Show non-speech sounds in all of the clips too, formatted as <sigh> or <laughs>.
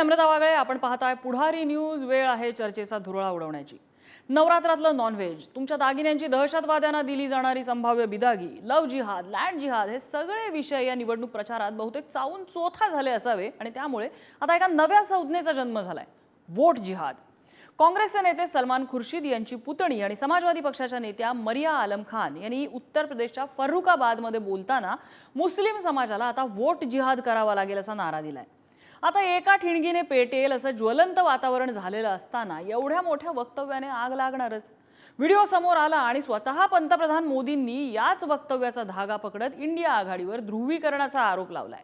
नम्रता वागळे आपण पाहताय पुढारी न्यूज वेळ आहे चर्चेचा धुरळा उडवण्याची. नवरात्रातलं नॉनव्हेज तुमच्या दागिन्यांची दहशतवाद्यांना दिली जाणारी संभाव्य बिदागी लव जिहाद लँड जिहाद हे सगळे विषय या निवडणूक प्रचारात बहुतेक चावून चोथा झाले असावे आणि त्यामुळे आता एका नव्या संज्ञेचा जन्म झालाय. वोट जिहाद. काँग्रेसचे नेते सलमान खुर्शीद यांची पुतणी आणि समाजवादी पक्षाच्या नेत्या मरिया आलम खान यांनी उत्तर प्रदेशच्या फर्रुखाबादमध्ये बोलताना मुस्लिम समाजाला आता वोट जिहाद करावा लागेल असा नारा दिलाय. आता एका ठिणगीने पेटेल असं ज्वलंत वातावरण झालेलं असताना एवढ्या मोठ्या वक्तव्याने आग लागणारच. व्हिडिओ समोर आला आणि स्वतः पंतप्रधान मोदींनी याच वक्तव्याचा धागा पकडत इंडिया आघाडीवर ध्रुवीकरणाचा आरोप लावलाय.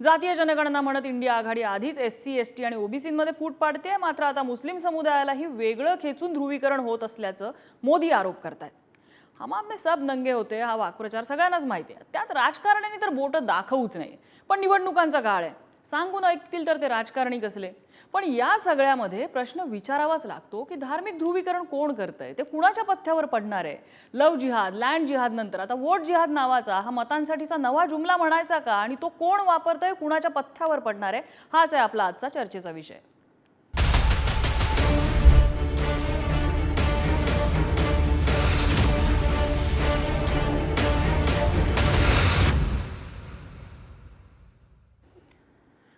जातीय जनगणना म्हणत इंडिया आघाडी आधीच एस सी एस टी आणि ओबीसीमध्ये फूट पाडते मात्र आता मुस्लिम समुदायालाही वेगळं खेचून ध्रुवीकरण होत असल्याचं मोदी आरोप करतायत. हम आप में सब नंगे होते हा वाक्प्रचार सगळ्यांनाच माहिती आहे. त्यात राजकारण्यांनी तर बोटं दाखवूच नाही पण निवडणुकांचा काळ आहे. सांगून ऐकतील तर ते राजकारणी कसले? पण या सगळ्यामध्ये प्रश्न विचारावाच लागतो की धार्मिक ध्रुवीकरण कोण करतंय? ते कुणाच्या पथ्यावर पडणार आहे? लव जिहाद लँड जिहाद नंतर आता वोट जिहाद नावाचा हा मतांसाठीचा नवा जुमला म्हणायचा का? आणि तो कोण वापरतोय? कुणाच्या पथ्यावर पडणार आहे? हाच आहे आपला आजचा चर्चेचा विषय.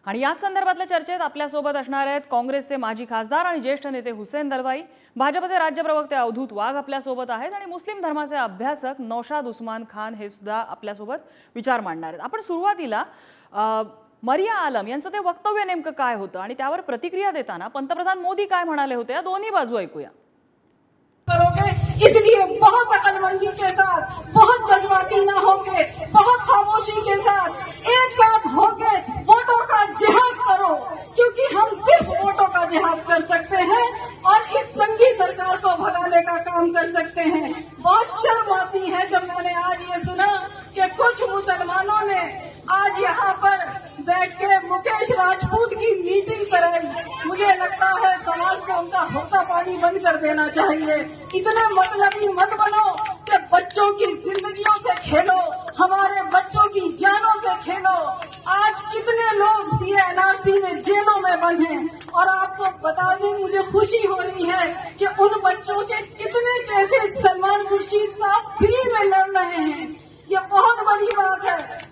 आणि याच संदर्भातल्या चर्चेत आपल्यासोबत असणार आहेत काँग्रेसचे माजी खासदार आणि ज्येष्ठ नेते हुसेन दलवाई. भाजपचे राज्य प्रवक्ते अवधूत वाघ आपल्यासोबत आहेत आणि मुस्लिम धर्माचे अभ्यासक नौशाद उस्मान खान हे सुद्धा आपल्यासोबत विचार मांडणार आहेत. आपण सुरुवातीला मरिया आलम यांचं ते वक्तव्य नेमकं काय होतं आणि त्यावर प्रतिक्रिया देताना पंतप्रधान मोदी काय म्हणाले होते या दोन्ही बाजू ऐकूया. अकलमंदी के साथ, बहुत जज्बाती न होके, बहुत खामोशी के साथ, एक साथ होके वोटों का जिहाद करो, क्योंकि हम सिर्फ़ वोटों का जिहाद कर सकते हैं और इस संघी सरकार को भगाने का काम कर सकते हैं। बहुत शर्म आती है जब मैंने आज ये सुना कि कुछ मुसलमानों ने आज यहाँ पर बैठ के मुकेश राजपूत की मीटिंग कराई मुझे लगता है समाज से उनका होता पानी बंद कर देना चाहिए। इतना मतलबी मत बनो कि बच्चों की जिंदगियों से खेलो, हमारे बच्चों की जानों से खेलो। आज कितने लोग सीएनआरसी में जेलों में बंद हैं? और आपको बताने मुझे खुशी हो रही है कि उन बच्चों के कितने कैसे सलमान खुर्शीद साहब फ्री में लड़ रहे हैं। ये बहुत बड़ी बात है।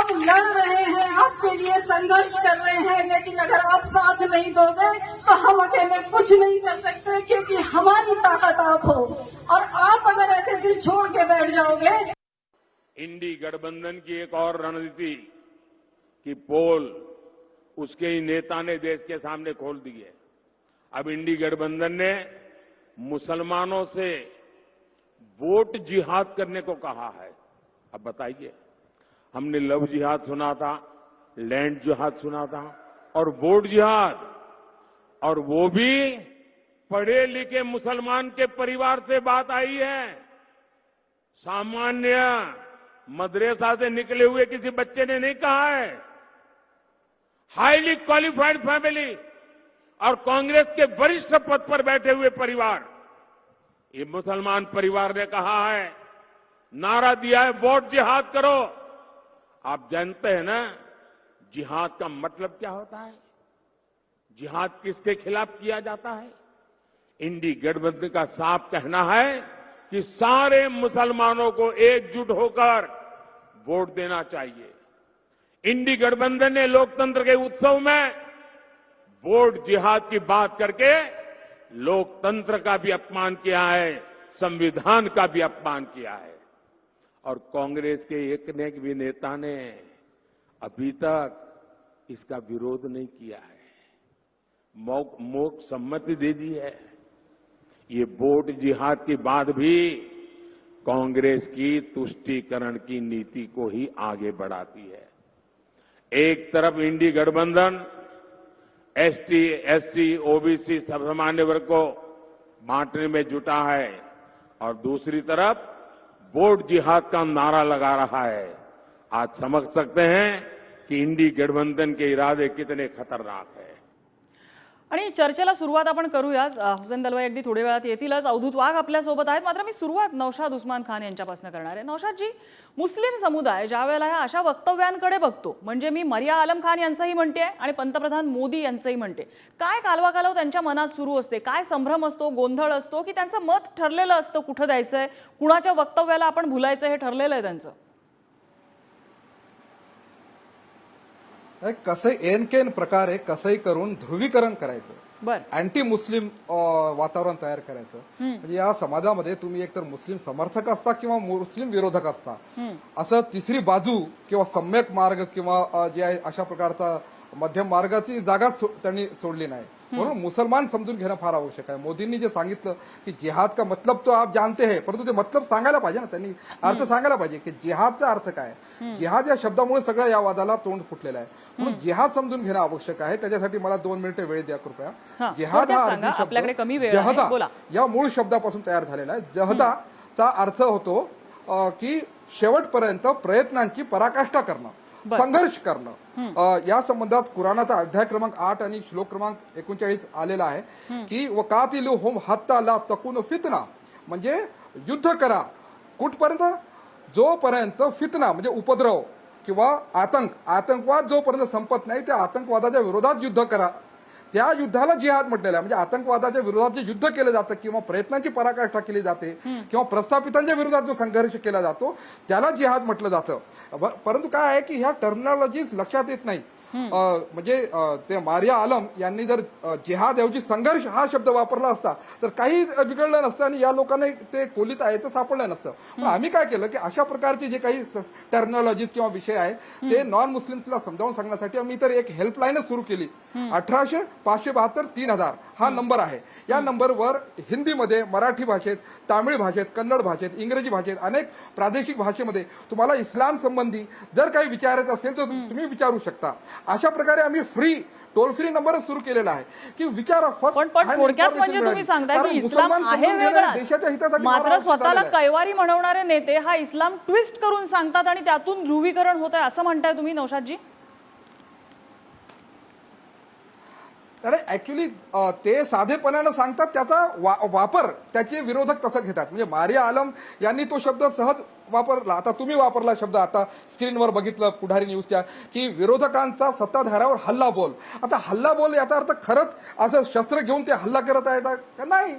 हम लड़ रहे हैं, आपके लिए संघर्ष कर रहे हैं, लेकिन अगर आप साथ नहीं दोगे तो हम अकेले कुछ नहीं कर सकते, क्योंकि हमारी ताकत आप हो। और आप अगर ऐसे दिल छोड़ के बैठ जाओगे इंडी गठबंधन की एक और रणनीति की पोल उसके ही नेता ने देश के सामने खोल दी है अब इंडी गठबंधन ने मुसलमानों से वोट जिहाद करने को कहा है। अब बताइए। हमने लव जिहाद सुना था, लैंड जिहाद सुना था, और वोट जिहाद। और वो भी पढ़े लिखे मुसलमान के परिवार से बात आई है। सामान्य मदरसा से निकले हुए किसी बच्चे ने नहीं कहा है। हाईली क्वालिफाइड फैमिली और कांग्रेस के वरिष्ठ पद पर बैठे हुए परिवार। ये मुसलमान परिवार ने कहा है, नारा दिया है वोट जिहाद करो। आप जानते हैं ना, जिहाद का मतलब क्या होता है? जिहाद किसके खिलाफ किया जाता है? इंडी गठबंधन का साफ़ कहना है कि सारे मुसलमानों को एकजुट होकर वोट देना चाहिए। इंडी गठबंधन ने लोकतंत्र के उत्सव में वोट जिहाद की बात करके लोकतंत्र का भी अपमान किया है, संविधान का भी अपमान किया है। और कांग्रेस के एक ने भी नेता ने अभी तक इसका विरोध नहीं किया है। मौक मोक सम्मति दे दी है। ये वोट जिहाद की बात भी कांग्रेस की तुष्टीकरण की नीति को ही आगे बढ़ाती है। एक तरफ़ इंडी गठबंधन एसटी, एससी, ओबीसी सब सामान्य वर्ग को बांटने में जुटा है और दूसरी तरफ़ वोट जिहाद का नारा लगा रहा है। आज समझ सकते हैं कि इंडी गठबंधन के इरादे कितने खतरनाक हैं। आणि चर्चेला सुरुवात आपण करूयाच. हुसेन दलवाई अगदी थोड्या वेळात येतीलच. अवधूत वाघ आपल्यासोबत आहेत. मात्र मी सुरुवात नौशाद उस्मान खान यांच्यापासून करणार आहे. नौशादजी मुस्लिम समुदाय ज्या वेळेला ह्या अशा वक्तव्यांकडे बघतो म्हणजे मी मरिया आलम खान यांचंही म्हणते आणि पंतप्रधान मोदी यांचंही म्हणते. काय कालवा कालव त्यांच्या मनात सुरू असते? काय संभ्रम असतो? गोंधळ असतो? की त्यांचं मत ठरलेलं असतं कुठं द्यायचं आहे कुणाच्या वक्तव्याला आपण भुलायचं हे ठरलेलं आहे त्यांचं? कसं एन केन प्रकारे कसंही करून ध्रुवीकरण करायचं. बर. अँटी मुस्लिम वातावरण तयार करायचं. म्हणजे या समाजामध्ये तुम्ही एकतर मुस्लिम समर्थक असता किंवा मुस्लिम विरोधक असता. असं तिसरी बाजू किंवा सम्यक मार्ग किंवा जे आहे अशा प्रकारचा मध्यम मार्गाची जागा सो- त्यांनी सोडली नाही. म्हणून मुसलमान समजून घेणं फार आवश्यक आहे. मोदींनी जे सांगितलं की जिहाद का मतलब तो आप जानते हैं परंतु ते मतलब सांगायला पाहिजे ना त्यांनी अर्थ सांगायला पाहिजे की जिहादचा अर्थ काय? जिहाद या शब्दामुळे सगळ्या या वादाला तोंड फुटलेलं आहे. म्हणून जिहाद समजून घेणं आवश्यक आहे. त्याच्यासाठी मला दोन मिनिटं वेळ द्या कृपया. जिहाद हा अरबी शब्द आपल्याकडे कमी वेळ आहे. जहदा. या मूळ शब्दापासून तयार झालेला आहे. जहदाचा अर्थ होतो की शेवटपर्यंत प्रयत्नांची पराकाष्ठा करणं. संघर्ष करणं. या संबंधात कुराणाचा अध्याय क्रमांक आठ आणि श्लोक क्रमांक एकोणचाळीस आलेला आहे की वकातिलु होम हत्ता ला तकुन फितना. म्हणजे युद्ध करा. कुठपर्यंत? जोपर्यंत फितना म्हणजे उपद्रव किंवा आतंक. आतंकवाद जोपर्यंत संपत नाही त्या आतंकवादाच्या विरोधात युद्ध करा. त्या युद्धाला जिहाद म्हटलेलं आहे. म्हणजे आतंकवादाच्या विरोधात जे युद्ध केलं जातं किंवा प्रयत्नांची पराकाष्ठा केली जाते किंवा प्रस्थापितांच्या विरोधात जो संघर्ष केला जातो त्याला जिहाद म्हटलं जातं. परंतु काय आहे की ह्या टर्मिनॉलॉजीज लक्षात येत नाही. म्हणजे ते मारिया आलम यांनी जर जिहाद ऐवजी संघर्ष हा शब्द वापरला असता तर काही बिघडलं नसतं आणि या लोकांना ते कोलीत आहे ते सापडलं नसतं. पण आम्ही काय केलं की अशा प्रकारचे जे काही टर्मिनॉलॉजीज किंवा विषय आहे ते नॉन मुस्लिम्सला समजावून सांगण्यासाठी आम्ही तर एक हेल्पलाईनच सुरू केली. अठराशे पाचशे बहात्तर तीन हजार हा नंबर आहे. या नंबरवर हिंदीमध्ये मराठी भाषेत तामिळ भाषेत कन्नड भाषेत इंग्रजी भाषेत अनेक प्रादेशिक भाषेमध्ये तुम्हाला इस्लाम संबंधी जर काही विचारायचं असेल तर तुम्ही विचारू शकता. अशा प्रकारे आम्ही फ्री टोल फ्री नंबरच सुरू केलेला आहे. की विचारा पण पण थोडक्यात म्हणजे तुम्ही सांगताय की इस्लाम आहे देशाच्या हितासाठी वेगळा मात्र स्वतःला. कैवारी म्हणवणारे नेते हा इस्लाम ट्विस्ट करून सांगतात आणि त्यातून ध्रुवीकरण होत आहे असं म्हणताय तुम्ही नौशादजी? कारण ऍक्च्युली ते साधेपणानं सांगतात त्याचा वा- वापर त्याचे विरोधक तसं घेतात. म्हणजे मारिया आलम यांनी तो शब्द सहज वापरला. आता तुम्ही वापरला शब्द आता स्क्रीनवर बघितलं पुढारी न्यूजच्या की विरोधकांचा सत्ताधाऱ्यावर हल्ला बोल. आता हल्ला बोल याचा अर्थ खरंच असं शस्त्र घेऊन ते हल्ला करत आहेत का? नाही.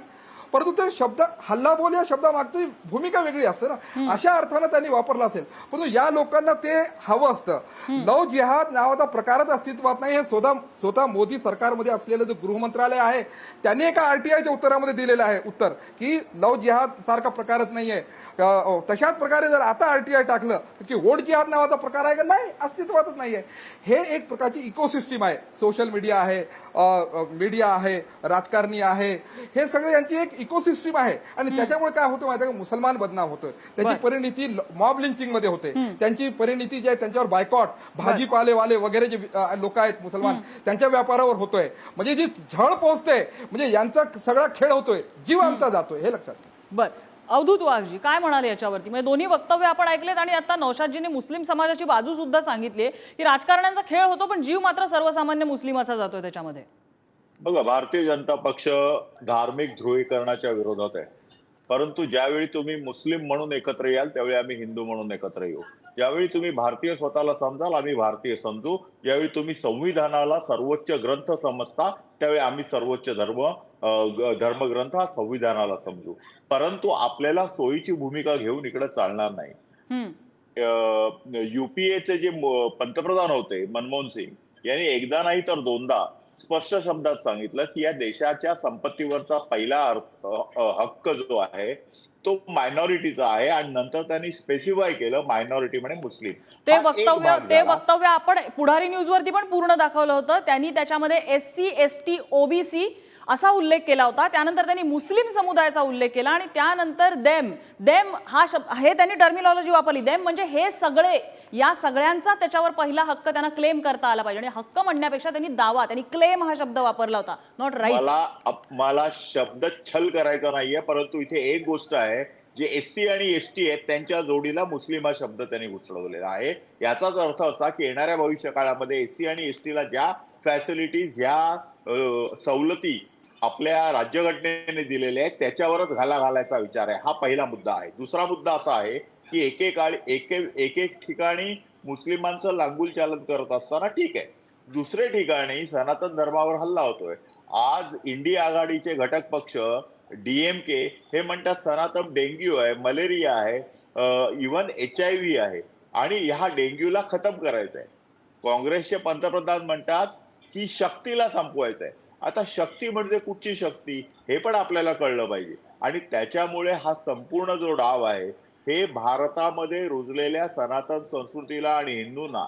परंतु ते शब्द हल्ला बोल या शब्दामागची भूमिका वेगळी असते ना. अशा अर्थानं त्यांनी वापरला असेल. परंतु या लोकांना ते हवं असतं. नव जिहाद नावाचा प्रकारच अस्तित्वात नाही. हे स्वतः स्वतः मोदी सरकारमध्ये असलेलं जे गृहमंत्रालय आहे त्यांनी एका आरटीआयच्या उत्तरामध्ये दिलेलं आहे उत्तर की नव जिहाद सारखा प्रकारच नाहीये. अ, तशाच प्रकारे जर आता आरटीआय टाकलं तर की वोट जिहाद नावाचा प्रकार आहे का? नाही अस्तित्वातच नाहीये हे एक प्रकारची इकोसिस्टीम आहे. सोशल मीडिया आहे मीडिया आहे राजकारणी आहे. हे सगळे यांची एक इकोसिस्टीम आहे. आणि त्याच्यामुळे काय होतं माहिती आहे का? मुसलमान बदनाम होतं. त्याची परिणिती मॉब लिंचिंगमध्ये होते. त्यांची परिणिती जी आहे त्यांच्यावर बायकॉट भाजीपालेवाले वगैरे जे लोक आहेत मुसलमान त्यांच्या व्यापारावर होतोय. म्हणजे जी झळ पोहोचते म्हणजे यांचा सगळा खेळ होतोय जीव आमचा जातोय. हे लक्षात. बर. अवधूत वाघजी काय म्हणाले याच्यावरती? म्हणजे दोन्ही वक्तव्य आपण ऐकलेत आणि आता नौशादजीने मुस्लिम समाजाची बाजू सुद्धा सांगितली की राजकारण्यांचा खेळ होतो पण जीव मात्र सर्वसामान्य मुस्लिमाचा जातोय त्याच्यामध्ये. बघा भारतीय जनता पक्ष धार्मिक ध्रुवीकरणाच्या विरोधात आहे. परंतु ज्यावेळी तुम्ही मुस्लिम म्हणून एकत्र याल त्यावेळी आम्ही हिंदू म्हणून एकत्र येऊ. ज्यावेळी तुम्ही भारतीय स्वतःला समजाल आम्ही भारतीय समजू. ज्यावेळी तुम्ही संविधानाला सर्वोच्च ग्रंथ समजता त्यावेळी आम्ही सर्वोच्च धर्म धर्मग्रंथ हा संविधानाला समजू. परंतु आपल्याला सोयीची भूमिका घेऊन इकडे चालणार नाही. युपीएचे जे पंतप्रधान होते मनमोहन सिंग यांनी एकदा नाही तर दोनदा स्पष्ट शब्दात सांगितलं की या देशाच्या संपत्तीवरचा पहिला हक्क जो आहे तो मायनॉरिटीचा आहे आणि नंतर त्यांनी स्पेसिफाय केलं मायनॉरिटी म्हणे मुस्लिम ते वक्तव्य ते. वक्तव्य आपण पुढारी न्यूजवरती पण पूर्ण दाखवलं होतं त्यांनी त्याच्यामध्ये S C S T OBC असा उल्लेख केला होता. त्यानंतर त्यांनी मुस्लिम समुदायाचा उल्लेख केला आणि त्यानंतर देम. देम हा शब्द हे त्यांनी टर्मिनॉलॉजी वापरली. देम म्हणजे हे सगळे या सगळ्यांचा त्याच्यावर पहिला हक्क त्यांना क्लेम करता आला पाहिजे. आणि हक्क म्हणण्यापेक्षा त्यांनी दावा त्यांनी क्लेम हा शब्द वापरला होता. नॉट राईट मला मला शब्द छल करायचा नाहीये परंतु इथे एक गोष्ट आहे जे एस सी आणि एस टी आहेत त्यांच्या जोडीला मुस्लिम हा शब्द त्यांनी घुसडवलेला आहे. याचाच अर्थ असा की येणाऱ्या भविष्य काळामध्ये एस सी आणि एस टीला ज्या फॅसिलिटीज ह्या सवलती आपल्या राज्यघटनेने दिलेल्या आहेत त्याच्यावरच घाला घालायचा विचार आहे. हा पहिला मुद्दा आहे. दुसरा मुद्दा असा आहे की एकेकाळी एक एक एक ठिकाणी मुस्लिमांचं लांगुल चालन करत असताना ठीक आहे. दुसरे ठिकाणी सनातन धर्मावर हल्ला होतोय. आज इंडिया आघाडीचे घटक पक्ष डीएमके हे म्हणतात सनातन डेंग्यू आहे मलेरिया आहे इवन एच आय व्ही आहे. आणि ह्या डेंग्यूला खतम करायचं आहे काँग्रेसचे पंतप्रधान म्हणतात की शक्तीला संपवायचं आहे आता शक्ती म्हणजे कुठची शक्ती? हे पण आपल्याला कळलं पाहिजे. आणि त्याच्यामुळे हा संपूर्ण जो डाव आहे हे भारतामध्ये रुजलेल्या सनातन संस्कृतीला आणि हिंदूंना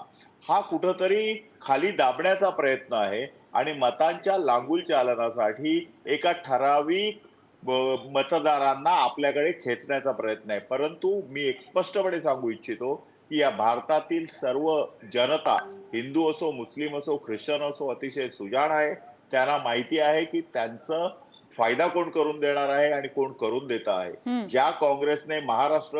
हा कुठंतरी खाली दाबण्याचा प्रयत्न आहे. आणि मतांच्या लांगुल चालनासाठी एका ठराविक मतदारांना आपल्याकडे खेचण्याचा प्रयत्न आहे. परंतु मी एक स्पष्टपणे सांगू इच्छितो की या भारतातील सर्व जनता हिंदू असो मुस्लिम असो ख्रिश्चन असो अतिशय सुजाण आहे. त्यांना माहिती आहे की त्यांचं फायदा कोण करून देणार आहे आणि कोण करून देत आहे. ज्या काँग्रेसने महाराष्ट्र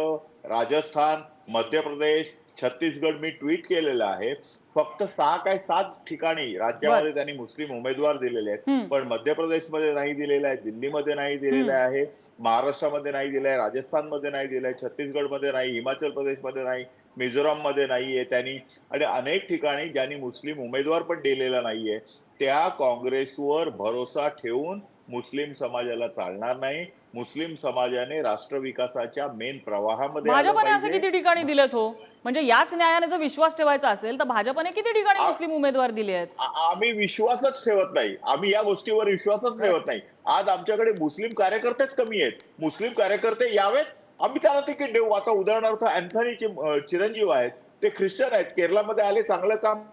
राजस्थान मध्य प्रदेश छत्तीसगड मी ट्विट केलेलं आहे. फक्त सहा काय सात ठिकाणी राज्यामध्ये त्यांनी मुस्लिम उमेदवार दिलेले आहेत. पण मध्य प्रदेशमध्ये नाही दिलेले आहे दिल्लीमध्ये नाही दिलेले आहे. महाराष्ट्रामध्ये नाही दिलं आहे राजस्थानमध्ये नाही दिलं आहे छत्तीसगडमध्ये नाही हिमाचल प्रदेशमध्ये नाही मिझोराममध्ये नाही आहे त्यांनी. आणि अनेक ठिकाणी ज्यांनी मुस्लिम उमेदवार पण दिलेला नाहीये त्या काँग्रेसवर भरोसा ठेवून मुस्लिम समाजाला चालणार नाही. मुस्लिम समाजाने राष्ट्र विकासाच्या मेन प्रवाहामध्ये भाजपने असे. किती ठिकाणी दिलेत हो म्हणजे याच न्यायाने जर विश्वास ठेवायचा असेल तर भाजपने किती ठिकाणी मुस्लिम उमेदवार दिले आहेत? आम्ही विश्वासच ठेवत नाही. आम्ही या गोष्टीवर विश्वासच ठेवत नाही. आज आमच्याकडे मुस्लिम कार्यकर्तेच कमी आहेत. मुस्लिम कार्यकर्ते यावेत. आम्ही त्यांना तिकीट देऊ. आता उदाहरणार्थ अँथनीचे अं, चिरंजीव आहेत. ते ख्रिश्चन आहेत. केरळमध्ये आले चांगलं काम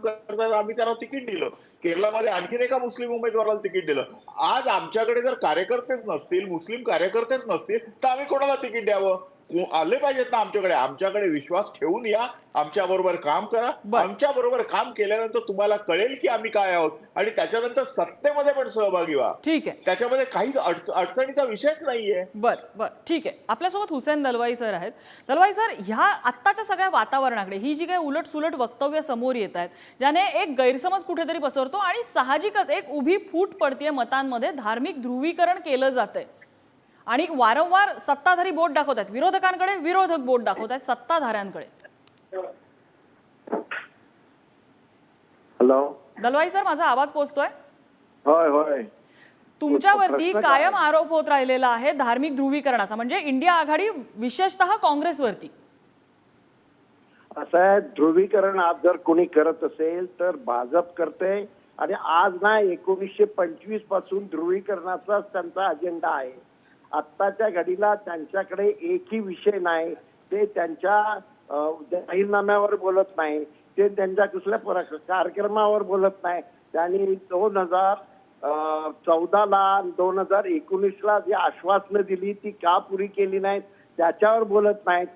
करतात आम्ही त्यांना तिकीट दिलं. केरळमध्ये आणखीन एका मुस्लिम उमेदवाराला तिकीट दिलं. आज आमच्याकडे जर कार्यकर्तेच नसतील मुस्लिम कार्यकर्तेच नसतील तर आम्ही कोणाला तिकीट द्यावं? आले पाहिजेत ना आमच्याकडे. आमच्याकडे विश्वास ठेवून या. आमच्या बरोबर काम करा. आमच्या बरोबर काम केल्यानंतर तुम्हाला कळेल की आम्ही काय आहोत. आणि त्याच्यानंतर सत्तेमध्ये पण सहभागी व्हा. ठीक आहे. त्याच्यामध्ये काहीच अडच- अडचणीचा विषयच नाहीये. बर बर. ठीक आहे. आपल्यासोबत हुसेन दलवाई सर आहेत. दलवाई सर ह्या आत्ताच्या सगळ्या वातावरणाकडे ही जी काही उलट सुलट वक्तव्य समोर येत आहेत ज्याने एक गैरसमज कुठेतरी पसरतो आणि साहजिकच एक उभी फूट पडतीये मतांमध्ये धार्मिक ध्रुवीकरण केलं जातंय. आणि वारंवार सत्ताधारी बोट दाखवत आहेत. विरोधकांकडे विरोधक बोट दाखवत आहेत सत्ताधाऱ्यांकडे. हॅलो. दलवाई सर माझा आवाज पोचतोय? होय होय. तुमच्यावरती? कायम आरोप होत राहिलेला आहे धार्मिक ध्रुवीकरणाचा. म्हणजे इंडिया आघाडी विशेषतः काँग्रेसवरती. असं आहे ध्रुवीकरण आज जर कोणी करत असेल तर भाजप करते आणि आज ना एकोणीसशे पंचवीसपासून ध्रुवीकरणाचाच त्यांचा अजेंडा आहे. आत्ताच्या घडीला त्यांच्याकडे एकही विषय नाही. ते त्यांच्या जाहीरनाम्यावर बोलत नाही. ते त्यांच्या कुठल्या कार्यक्रमावर बोलत नाही. त्यांनी दोन हजार चौदाला दोन हजार एकोणीसला जी आश्वासनं दिली ती का पुरी केली नाहीत त्याच्यावर बोलत नाहीत.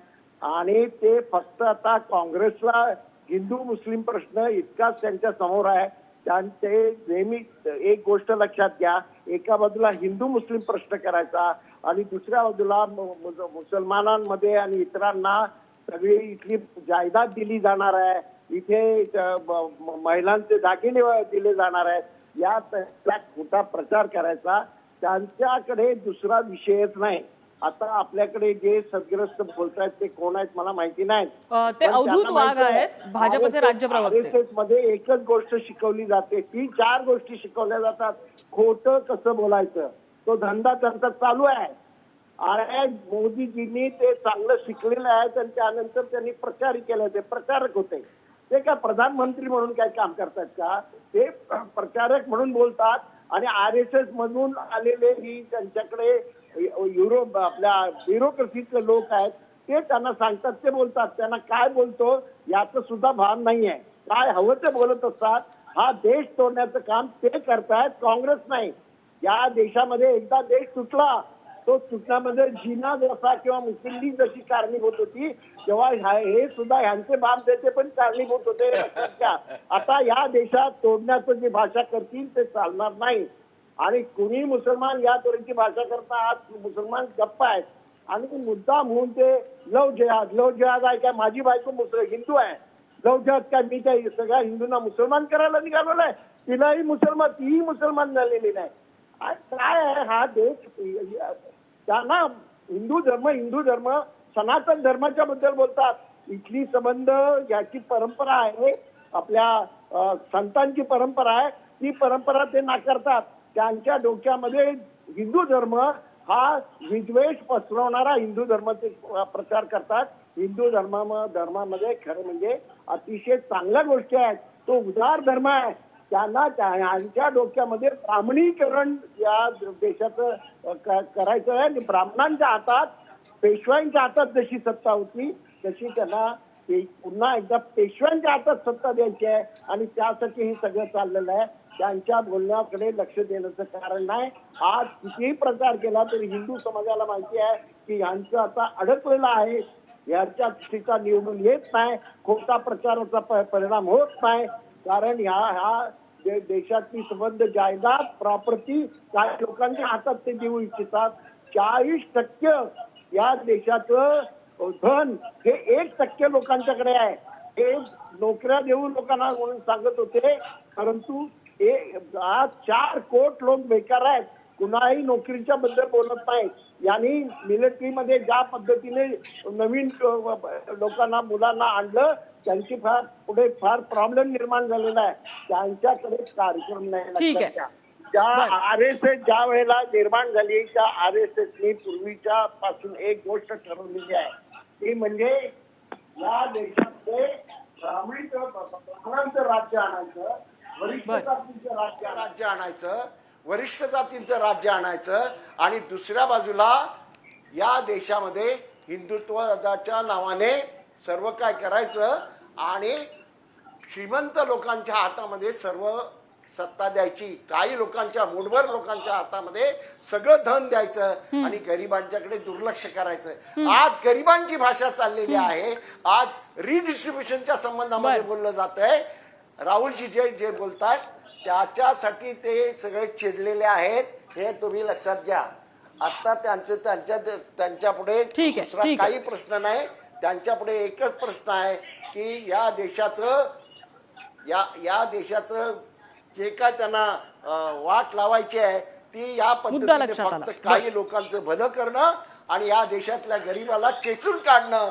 आणि ते फक्त आता काँग्रेसला हिंदू मुस्लिम प्रश्न इतकाच त्यांच्यासमोर आहे. त्यांचे नेहमी एक गोष्ट लक्षात घ्या. एका बाजूला हिंदू मुस्लिम प्रश्न करायचा आणि दुसऱ्या बाजूला मु- मुसलमानांमध्ये आणि इतरांना सगळी इथली जायदाद दिली जाणार आहे. इथे म- महिलांचे दागिने दिले जाणार आहेत. या खोटा प्रचार करायचा. त्यांच्याकडे दुसरा विषयच नाही. आता आपल्याकडे जे सदग्रस्त बोलतायत ते कोण आहेत मला माहिती नाही. ते अवधूत वाघ आहेत भाजपचे राज्य प्रवक्ते. मध्ये एकच गोष्ट शिकवली जाते ती चार गोष्टी शिकवल्या जातात. खोटं कसं बोलायचं? तो धंदा त्यांचा चालू आहे. अरे मोदीजींनी ते चांगलं शिकलेलं आहे आणि त्यानंतर त्यांनी प्रचार केला ते प्रचारक होते. ते काय प्रधानमंत्री म्हणून काय काम करतात का? ते प्रचारक म्हणून बोलतात आणि आर एस एस मधून आलेले ही त्यांच्याकडे युरोप आपल्या ब्युरोक्रेसीचे लोक आहेत ते त्यांना सांगतात ते बोलतात. त्यांना काय बोलतो याचं सुद्धा भान नाहीये. काय हवं ते बोलत असतात हा देश तोडण्याचं काम ते करतायत काँग्रेस नाही. या देशामध्ये एकदा देश तुटला तो तुटण्यामध्ये जिना जसा किंवा मुस्लिम लीग जशी कारणीभूत होती तेव्हा हे सुद्धा ह्यांचे बाप देते पण कारणीभूत होते. <laughs> आता या देशात तोडण्याचं जी भाषा करतील ते चालणार नाही. आणि कुणी मुसलमान या तऱ्हेची भाषा करता आज मुसलमान गप्प आहेत. आणि मुद्दा म्हणून ते लव जिहाद लव जिहाद आहे काय माझी बायको मुसल हिंदू आहे. लव जिहाद काय? मी काय सगळ्या हिंदूंना मुसलमान करायला निघालेलं आहे. तिलाही मुसलमान तीही मुसलमान झालेली नाही. काय आहे? हा देश त्यांना हिंदू धर्म हिंदू धर्म सनातन धर्माच्या बद्दल बोलतात. इथली संबंध याची परंपरा आहे. आपल्या संतांची परंपरा आहे. ती परंपरा ते नाकारतात. त्यांच्या डोक्यामध्ये हिंदू धर्म हा विद्वेष पसरवणारा हिंदू धर्माचे प्रचार करतात. हिंदू धर्मा धर्मामध्ये खरं म्हणजे अतिशय चांगल्या गोष्टी आहेत. तो उदार धर्म आहे. त्यांना त्यांच्या डोक्यामध्ये ब्राह्मणीकरण या देशाचं करायचं आहे. आणि ब्राह्मणांच्या हातात पेशव्यांच्या हातात जशी सत्ता होती तशी त्यांना पुन्हा एकदा पेशव्यांच्या हातात सत्ता द्यायची आहे. आणि त्यासाठी हे सगळं चाललेलं आहे. त्यांच्या बोलण्याकडे लक्ष देण्याचं कारण नाही. आज कितीही प्रचार केला तरी हिंदू समाजाला माहिती आहे की यांचं आता अडकलेलं आहे. याच्या स्थितीचा निवडून येत नाही. खोटा प्रचाराचा परिणाम होत नाही. कारण ह्या ह्या देशातली संबंध जायदाद प्रॉपर्टी काही लोकांच्या हातात ते देऊ इच्छितात. चाळीस टक्के या देशाचं धन हे एक टक्के लोकांच्याकडे आहे. हे नोकऱ्या देऊ लोकांना म्हणून सांगत होते. परंतु हे आज चार कोट लोक बेकार आहेत. कुणाही नोकरीच्या बद्दल बोलत नाही. यांनी मिलिटरीमध्ये ज्या पद्धतीने नवीन लोकांना मुलांना आणलं त्यांची फार पुढे फार प्रॉब्लेम निर्माण झालेला आहे. त्यांच्याकडे कार्यक्रम नाही बरं. आर एस एस ज्या वेळेला निर्माण झाली त्या आर एस एसनी पूर्वीच्या पासून एक गोष्ट ठरवलेली आहे. ती म्हणजे या देशातले ब्राह्मणी ब्राह्मणांचं राज्य आणायचं वरिष्ठ बरं. जातीचं राज्य आणायचं राज्य आणायचं वरिष्ठ जातींचं राज्य आणायचं आणि दुसऱ्या बाजूला या देशामध्ये हिंदुत्वाच्या नावाने सर्व काय करायचं आणि श्रीमंत लोकांच्या हातामध्ये सर्व सत्ता द्यायची. काही लोकांच्या मुठभर लोकांच्या हातामध्ये सगळं धन द्यायचं आणि गरिबांच्याकडे दुर्लक्ष करायचं. आज गरिबांची भाषा चाललेली आहे. आज रिडिस्ट्रीब्युशनच्या संबंधामध्ये. बोललं जात आहे राहुलजी जे जे बोलतात त्याच्यासाठी ते सगळे चिडलेले आहेत हे तुम्ही लक्षात घ्या. आता त्यांचं त्यांच्या त्यांच्या पुढे दुसरा. काही प्रश्न नाही. त्यांच्या पुढे एकच प्रश्न आहे की या देशाचं या या देशाचं जे काय त्यांना वाट लावायची आहे ती या पद्धतीने. फक्त काही लोकांचं भलं करणं आणि या देशातल्या गरिबाला चेचून काढणं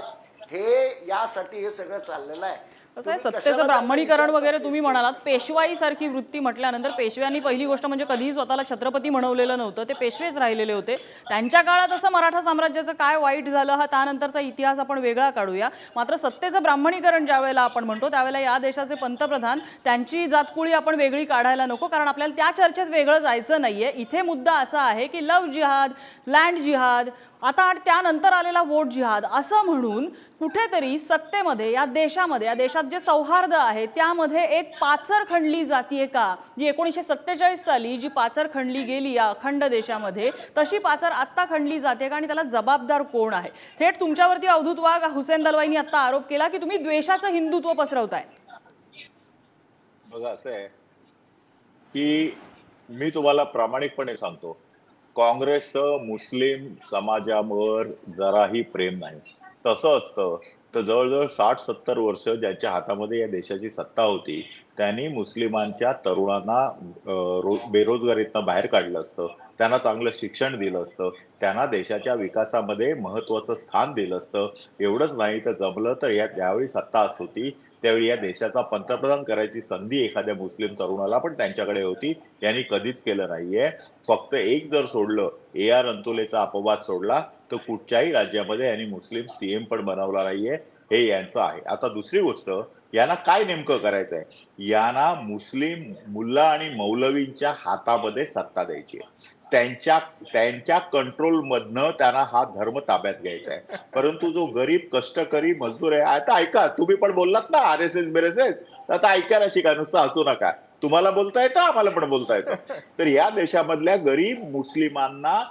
हे यासाठी हे सगळं चाललेलं आहे कसं आहे सत्तेचं ब्राह्मणीकरण वगैरे तुम्ही? म्हणालात. पेशवाई सारखी वृत्ती म्हटल्यानंतर पेशव्यांनी पहिली गोष्ट म्हणजे कधीही स्वतःला छत्रपती म्हणवलेलं नव्हतं ते पेशवेच राहिलेले होते. त्यांच्या काळात असं मराठा साम्राज्याचं काय वाईट झालं हा त्यानंतरचा इतिहास आपण वेगळा काढूया. मात्र सत्तेचं ब्राह्मणीकरण ज्या वेळेला आपण म्हणतो त्यावेळेला या देशाचे पंतप्रधान त्यांची जातकुळी आपण वेगळी काढायला नको कारण आपल्याला त्या चर्चेत वेगळं जायचं नाहीये. इथे मुद्दा असा आहे की लव जिहाद लँड जिहाद आता त्यानंतर आलेला वोट जिहाद असं म्हणून कुठेतरी सत्तेमध्ये या देशामध्ये या देशात जे सौहार्द आहे त्यामध्ये एक पाचर खंडली जातीये का? जी एकोणीसशे सत्तेचाळीस साली जी पाचर खंडली गेली या अखंड देशामध्ये तशी पाचर आत्ता खंडली जाते का? आणि त्याला जबाबदार कोण आहे? थेट तुमच्यावरती अवधूत वाघ हुसेन दलवाईंनी आता आरोप केला की तुम्ही द्वेषाचं हिंदुत्व पसरवताय. बघा असं आहे की मी तुम्हाला प्रामाणिकपणे सांगतो काँग्रेसचं मुस्लिम समाजावर जराही प्रेम नाही. तसं असतं. तर जवळजवळ साठ सत्तर वर्ष ज्यांच्या हातामध्ये या देशाची सत्ता होती त्यांनी मुस्लिमांच्या तरुणांना बेरोजगारीतनं बाहेर काढलं असतं. त्यांना चांगलं शिक्षण दिलं असतं. त्यांना देशाच्या विकासामध्ये महत्वाचं स्थान दिलं असतं. एवढंच नाही तर जमलं तर या ज्यावेळी सत्ता असत होती त्यावेळी या देशाचा पंतप्रधान करायची संधी एखाद्या मुस्लिम तरुणाला पण त्यांच्याकडे होती. यांनी कधीच केलं नाहीये. फक्त एक जर सोडलं ए आर अंतुलेचा अपवाद सोडला तर कुठच्याही राज्यामध्ये यांनी मुस्लिम सीएम पण बनवला नाहीये हे यांचं आहे. आता दुसरी गोष्ट यांना काय नेमकं करायचं आहे यांना मुस्लिम मुल्ला आणि मौलवींच्या हातामध्ये सत्ता द्यायची आहे. त्यांच्या त्यांच्या कंट्रोल मधनं त्यांना हा धर्म ताब्यात घ्यायचा आहे परंतु जो गरीब कष्टकरी मजदूर आहे आता ऐका तुम्ही पण बोललात ना आर एस एस बेरेसेस तर आता ऐकायला शिका नुसतं हसू नका. तुम्हाला बोलता येतं आम्हाला पण बोलता येतं. तर या देशामधल्या गरीब मुस्लिमांना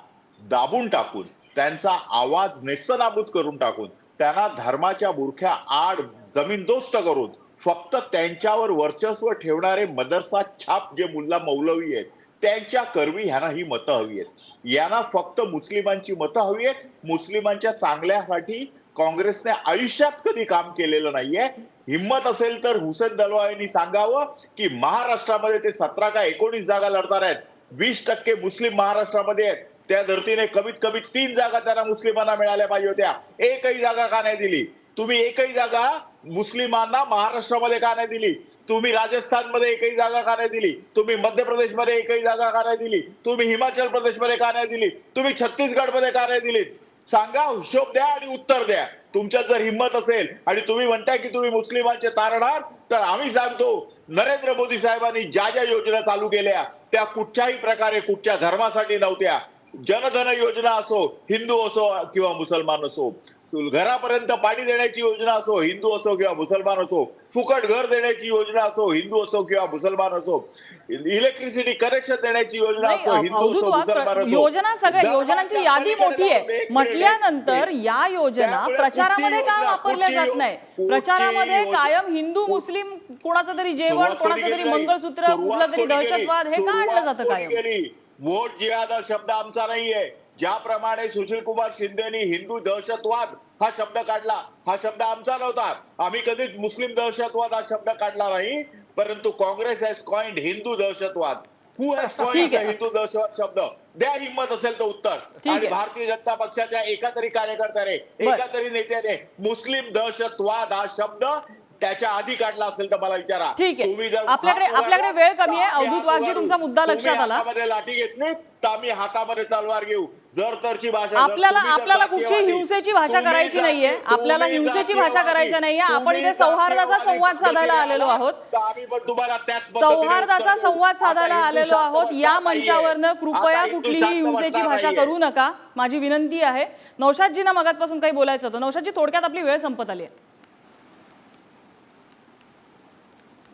दाबून टाकून त्यांचा आवाज नेस्तनाबूत करून टाकून त्यांना धर्माच्या बुरख्या आड जमीनदोस्त करून फक्त त्यांच्यावर वर्चस्व ठेवणारे मदरसा छाप जे मुल्ला मौलवी आहेत त्यांच्या कर्वी ह्यांना ही मतं हवी आहेत. यांना फक्त मुस्लिमांची मतं हवी आहेत. मुस्लिमांच्या चांगल्यासाठी काँग्रेसने आयुष्यात कधी काम केलेलं नाहीये. हिंमत असेल तर हुसेन दलवा यांनी सांगावं की महाराष्ट्रामध्ये ते सतरा का एकोणीस जागा लढणार आहेत. वीस टक्के मुस्लिम महाराष्ट्रामध्ये आहेत. त्या धर्तीने कमीत कमी तीन जागा त्यांना मुस्लिमांना मिळाल्या पाहिजे होत्या. एकही जागा का नाही दिली? तुम्ही एकही जागा मुस्लिमांना महाराष्ट्रामध्ये का नाही दिली? तुम्ही राजस्थानमध्ये एकही जागा का नाही दिली? तुम्ही मध्य प्रदेशमध्ये एकही जागा का नाही दिली? तुम्ही हिमाचल प्रदेशमध्ये का नाही दिली? तुम्ही छत्तीसगडमध्ये का नाही दिली? सांगा हिशोब द्या आणि उत्तर द्या. तुमच्यात जर हिंमत असेल आणि तुम्ही म्हणताय की तुम्ही मुस्लिमांचे तारणार तर आम्ही सांगतो नरेंद्र मोदी साहेबांनी ज्या ज्या योजना चालू केल्या त्या कुठच्याही प्रकारे कुठच्या धर्मासाठी नव्हत्या. जनधन योजना असो हिंदू असो किंवा मुसलमान असो घरापर्यंत पाणी देण्याची योजना असो हिंदू असो किंवा मुसलमान असो फुकट घर देण्याची योजना असो हिंदू असो किंवा मुसलमान असो इलेक्ट्रिसिटी कनेक्शन देण्याची योजना असो हिंदू असो मुसलमान असो योजना सगळ्या योजनांची यादी मोठी आहे म्हटल्यानंतर या योजना प्रचारामध्ये का वापरल्या जात नाही प्रचारामध्ये कायम हिंदू मुस्लिम कोणाचं तरी जेवण कोणाचं कोणी तरी? मंगळसूत्र कुठलं तरी? दहशतवाद हे का आणलं जातं कायम? वोट जिहाद हा शब्द आमचा नाहीये ज्याप्रमाणे सुशील कुमार शिंदेनी हिंदू दहशतवाद हा शब्द काढला हा शब्द आमचा नव्हता आम्ही कधीच मुस्लिम दहशतवाद हा शब्द काढला नाही परंतु काँग्रेस हॅज कॉइंड हिंदू दहशतवाद हु. हिंदू दहशतवाद शब्द द्या हिंमत असेल तर उत्तर आणि. भारतीय जनता पक्षाच्या एका तरी कार्यकर्त्याने. एका तरी नेत्याने मुस्लिम दहशतवाद हा शब्द त्याच्या आधी काढला असेल तर मला विचारा ठीक आहे. आपल्याकडे- आपल्याकडे वेळ कमी आहे. अवधूत वाघजी. तुमचा मुद्दा लक्षात आला. लाठी घेतली तर आम्ही हातामध्ये तलवार घेऊ जर तरची भाषा आपल्याला आपल्याला कुठची हिंसेची भाषा करायची नाहीये आपल्याला हिंसेची भाषा करायची नाहीये आपण इथे सौहार्दाचा संवाद साधायला आलेलो आला, आहोत सौहार्दाचा. संवाद साधायला आलेलो आहोत या. मंचावरनं कृपया कुठलीही हिंसेची भाषा. करू नका माझी विनंती आहे नौशादजींना मगाचपासून काही बोलायचं होतं नौशादजी थोडक्यात आपली वेळ संपत आली आहे नाही,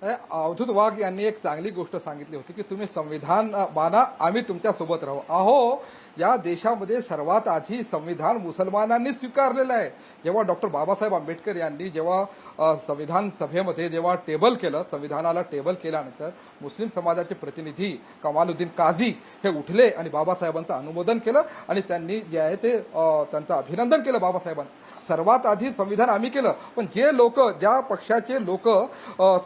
अवधूत वाघ यांनी एक चांगली गोष्ट सांगितली होती की तुम्ही संविधान माना आम्ही तुमच्यासोबत राहू. अहो या देशामध्ये सर्वात आधी संविधान मुसलमानांनी स्वीकारलेलं आहे. जेव्हा डॉक्टर बाबासाहेब आंबेडकर यांनी जेव्हा संविधान सभेमध्ये जेव्हा टेबल केलं संविधानाला टेबल केल्यानंतर मुस्लिम समाजाचे प्रतिनिधी कमालुद्दीन काझी हे उठले आणि बाबासाहेबांचं अनुमोदन केलं आणि त्यांनी जे आहे ते त्यांचं अभिनंदन केलं बाबासाहेबांचं सर्वात आधी संविधान आम्ही केलं. पण जे लोक ज्या पक्षाचे लोक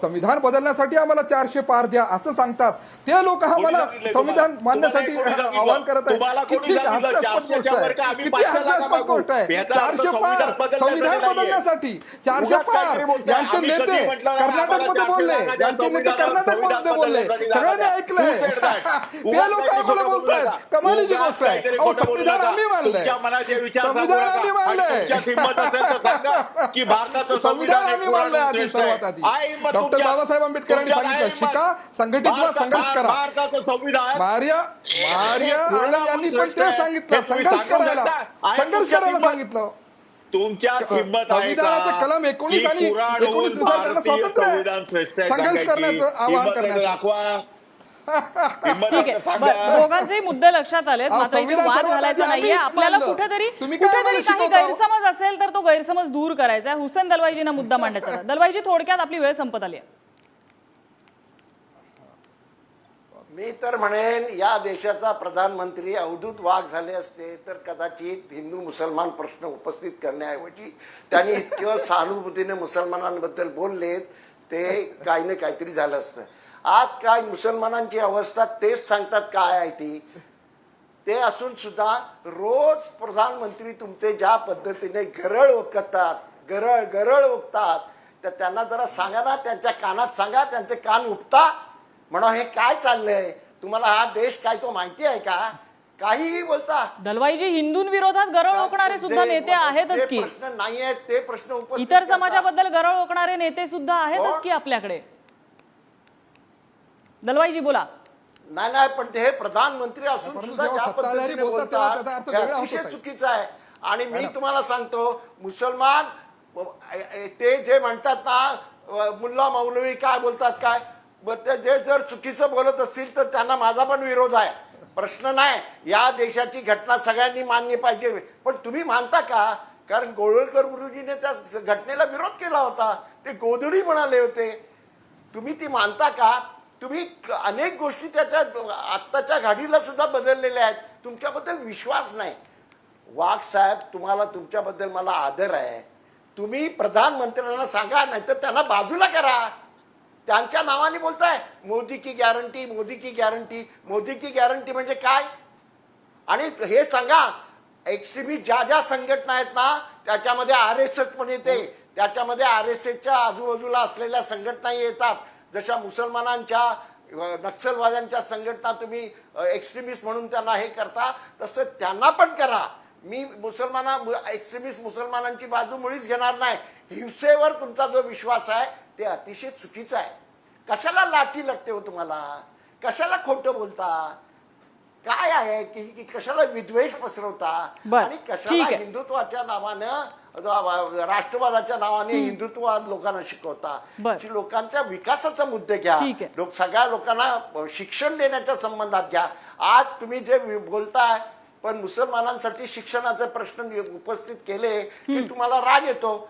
संविधान बदलण्यासाठी आम्हाला चारशे पार द्या असं सांगतात ते लोक आम्हाला संविधान? मानण्यासाठी? आवाहन करत आहेत किती? हास्यास्पद गोष्ट आहे किती हास्यास्पद? गोष्ट आहे चारशे पार संविधान बदलण्यासाठी चारशे पार. यांचे नेते कर्नाटकमध्ये आम्हाला बोलले यांचे नेते कर्नाटकमध्ये संविधान बोलले सगळ्यांनी ऐकलंय? <laughs> ते लोक आम्हाला बोलतायत. कमालीची गोष्ट आहे अहो संविधान. आम्ही मानलंय संविधान. <laughs> आम्ही मानलंय की भारताचं संविधान आम्ही मानलंय आधी. सर्वात आधी डॉक्टर तुमच्यात. बाबासाहेब आंबेडकरांनी सांगितलं. शिका संघटित व्हा संघर्ष करा भारताचं संविधान मारिया मारिया आनंद यांनी पण ते सांगितलं संघर्ष करायला संघर्ष करायला सांगितलं तुमच्या हिंमत आहे संविधानाचे? कलम एकोणीस आणि एकोणीसनुसार त्यांना स्वातंत्र्य आहे. संविधान श्रेष्ठ आहे संघर्ष. करण्याचं आवाहन करण्याचं. <laughs> ठीक आहे दोघांचेही मुद्दे लक्षात मात्र इथे संविधान वाद घालायचा नाहीये आपल्याला. कुठेतरी कुठेतरी काही शिकवता? गैरसमज असेल तर तो गैरसमज दूर करायचा आहे हुसेन दलवाईजींना मुद्दा मांडायचा. दलवाईजी थोडक्यात आपली वेळ संपत आली आहे मी तर म्हणेन या देशाचा प्रधानमंत्री अवधूत वाघ झाले असते तर कदाचित हिंदू मुसलमान प्रश्न उपस्थित करण्याऐवजी त्यांनी इतकं <laughs> सहानुभूतीने मुसलमानांबद्दल बोललेत ते काही ना काहीतरी झालं असतं. आज काय मुसलमानांची अवस्था तेच सांगतात काय आहे ती. ते असून सुद्धा रोज प्रधानमंत्री तुमचे ज्या पद्धतीने गरळ ओकतात गरळ गरळ ओकतात तर त्यांना जरा सांगा ना त्यांच्या कानात सांगा त्यांचे कान उपता म्हणा हे काय चाललंय? तुम्हाला हा देश काय तो माहिती आहे का? काहीही बोलता. दलवाईजी हिंदूंविरोधात गरळ ओकणारे सुद्धा नेते आहेतच की. प्रश्न नाही आहेत ते प्रश्न उपस्थित इतर. समाजाबद्दल गरळ ओकणारे नेते सुद्धा आहेतच? की आपल्याकडे? दलवाईजी बोला. नाही नाही पण ते हे प्रधानमंत्री असून परंतु सुद्धा जेव्हा ज्या सत्ताधारी पद्धतीने बोलतात तेव्हा बोलतात त्याचा अर्थ ते वेगळा अतिशय. चुकीचं आहे. आणि मी तुम्हाला सांगतो मुसलमान ते जे म्हणतात ना मुल्ला मौलवी काय बोलतात काय? मग ते जे जर चुकीचं बोलत असतील तर त्यांना माझा पण विरोध आहे. प्रश्न नाही. या देशाची घटना सगळ्यांनी मान्य पाहिजे. पण तुम्ही मानता का? कारण गोळवलकर गुरुजीने त्या घटनेला विरोध केला होता. ते गोधडी म्हणाले होते. तुम्ही ती मानता का? तुम्ही अनेक गोष्टी त्याच्या आत्ताच्या घाडीला सुद्धा बदललेल्या आहेत. तुमच्याबद्दल विश्वास नाही. वाघ साहेब तुम्हाला तुमच्याबद्दल मला आदर आहे. तुम्ही प्रधानमंत्र्यांना सांगा नाही तर त्यांना बाजूला करा. त्यांच्या नावाने बोलताय. मोदी की गॅरंटी मोदी की गॅरंटी मोदी की गॅरंटी म्हणजे काय? आणि हे सांगा एक्स्ट्रीमिस्ट ज्या ज्या संघटना आहेत ना त्याच्यामध्ये आर एस एस पण येते. त्याच्यामध्ये आर एस एसच्या आजूबाजूला असलेल्या संघटनाही येतात. जशा मुसलमानांच्या नक्षलवाद्यांच्या संघटना तुम्ही एक्स्ट्रीमिस्ट म्हणून त्यांना हे करता तसं त्यांना पण करा. मी मुसलमाना एक्स्ट्रीमिस्ट मुसलमानांची बाजू मुळीच घेणार नाही. हिंसेवर तुमचा जो विश्वास आहे ते अतिशय चुकीचा आहे. कशाला लाठी लागते हो तुम्हाला? कशाला खोटं बोलता? काय आहे की की कशाला विद्वेष पसरवता? बरं, आणि ठीक कशाला आहे. हिंदुत्वाच्या नावानं राष्ट्रवादाच्या नावाने हिंदुत्ववाद लोकांना शिकवता. बरं. की लोकांच्या विकासाचा मुद्दे घ्या. ठीक आहे. लोक सगळ्या लोकांना शिक्षण देण्याच्या संबंधात घ्या. आज तुम्ही जे वि- बोलताय पण मुसलमानांसाठी शिक्षणाचे प्रश्न नि- उपस्थित केले की तुम्हाला राग येतो.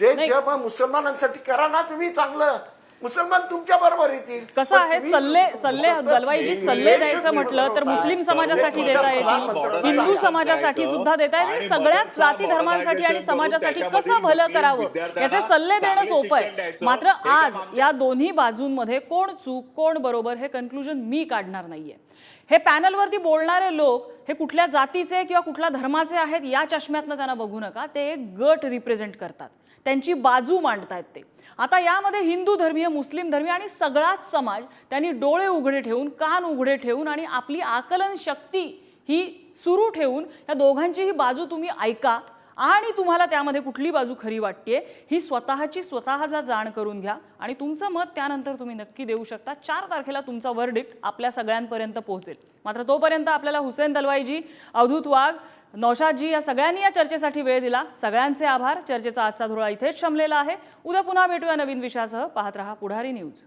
जे. जे मग मुसलमानांसाठी करा ना तुम्ही चांगलं. मुसलमान तुमच्या बरोबर येतील. कसं आहे सल्ले सल्ले दलवाईजी सल्ले द्यायचं म्हटलं तर मुस्लिम समाजासाठी देता येतील. प्रधानमंत्र्यांना हिंदू. समाजासाठी सुद्धा देता येतील. आणि सगळ्याच जाती धर्मांसाठी आणि समाजासाठी कसं भलं करावं? याचे सल्ले देणं सोपं आहे. मात्र आज या दोन्ही बाजूंमध्ये कोण चूक कोण बरोबर हे कन्क्लुजन मी काढणार नाहीये. हे पॅनलवरती बोलणारे लोक हे कुठल्या जातीचे किंवा कुठल्या धर्माचे आहेत या चष्म्यातनं त्यांना बघू नका. ते एक गट रिप्रेझेंट करतात. त्यांची बाजू मांडतायत ते. आता यामध्ये हिंदू धर्मीय मुस्लिम धर्मीय आणि सगळाच समाज त्यांनी डोळे उघडे ठेवून कान उघडे ठेवून आणि आपली आकलन शक्ती ही सुरू ठेवून या दोघांचीही बाजू तुम्ही ऐका आणि तुम्हाला त्यामध्ये कुठली बाजू खरी वाटते ही स्वतःची स्वतःला जाण करून घ्या आणि तुमचं मत त्यानंतर तुम्ही नक्की देऊ शकता. चार तारखेला तुमचा वर्डिक्ट आपल्या सगळ्यांपर्यंत पोहोचेल. मात्र तोपर्यंत आपल्याला हुसेन दलवाईजी अवधूत वाघ नौशादजी या सगळ्यांनी या चर्चेसाठी वेळ दिला. सगळ्यांचे आभार. चर्चेचा आजचा धुळा इथेच शमलेला आहे. उद्या पुन्हा भेटूया नवीन विषयासह. पाहत रहा पुढारी न्यूज.